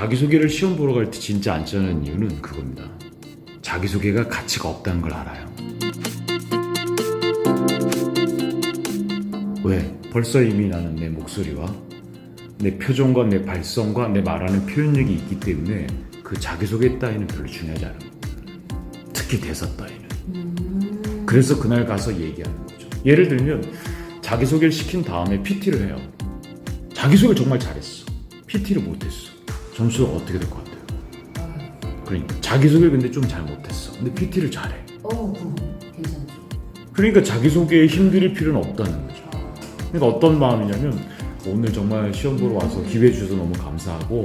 자기소개를 시험 보러 갈 때 진짜 안 짜는 이유는 그겁니다. 자기소개가 가치가 없다는 걸 알아요. 왜? 벌써 이미 나는 내 목소리와 내 표정과 내 발성과 내 말하는 표현력이 있기 때문에 그 자기소개 따위는 별로 중요하지 거예요. 특히 대사 따위는. 그래서 그날 가서 얘기하는 거죠. 예를 들면 자기소개를 시킨 다음에 PT를 해요. 자기소개를 정말 잘했어. PT를 못했어. 점수가 어떻게 될 것 같아요? 그러니까 자기소개를 근데 좀 잘 못했어. 근데 PT를 잘해. 어, 그 괜찮죠. 그러니까 자기소개에 힘들일 필요는 없다는 거죠. 그러니까 어떤 마음이냐면 오늘 정말 시험 보러 와서 기회 주셔서 너무 감사하고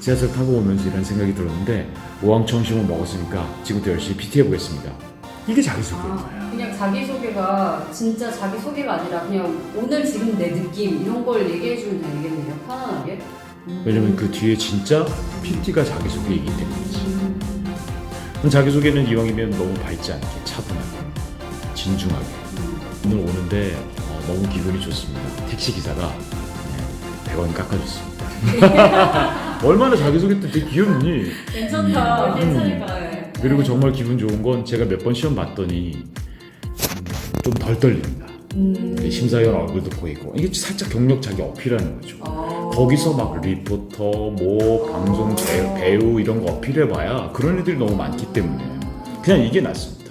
지하철 타고 오면서 이런 생각이 들었는데 오왕청심을 먹었으니까 지금부터 열심히 PT 해보겠습니다. 이게 자기소개예요. 아, 그냥 자기소개가 진짜 자기소개가 아니라 그냥 오늘 지금 내 느낌 이런 걸 얘기해주면. 음. 왜냐면 그 뒤에 진짜 PT가 자기소개이기 때문이지. 그럼 자기소개는 이왕이면 너무 밝지 않게 차분하게 진중하게 오늘 오는데 어, 너무 기분이 좋습니다. 택시 기사가 네, 100원 깎아줬습니다. 얼마나 자기소개 때 되게 귀엽니? 괜찮다. 음. 괜찮을까. 요 그리고 정말 기분 좋은 건 제가 몇 번 시험 봤더니 좀 덜 떨립니다. 음. 심사위원 얼굴도 보이고 이게 살짝 경력 자기 어필하는 거죠. 어. 거기서 막 리포터, 뭐 방송 배, 배우 이런 거 어필해봐야 그런 애들이 너무 많기 때문에 그냥 이게 낫습니다.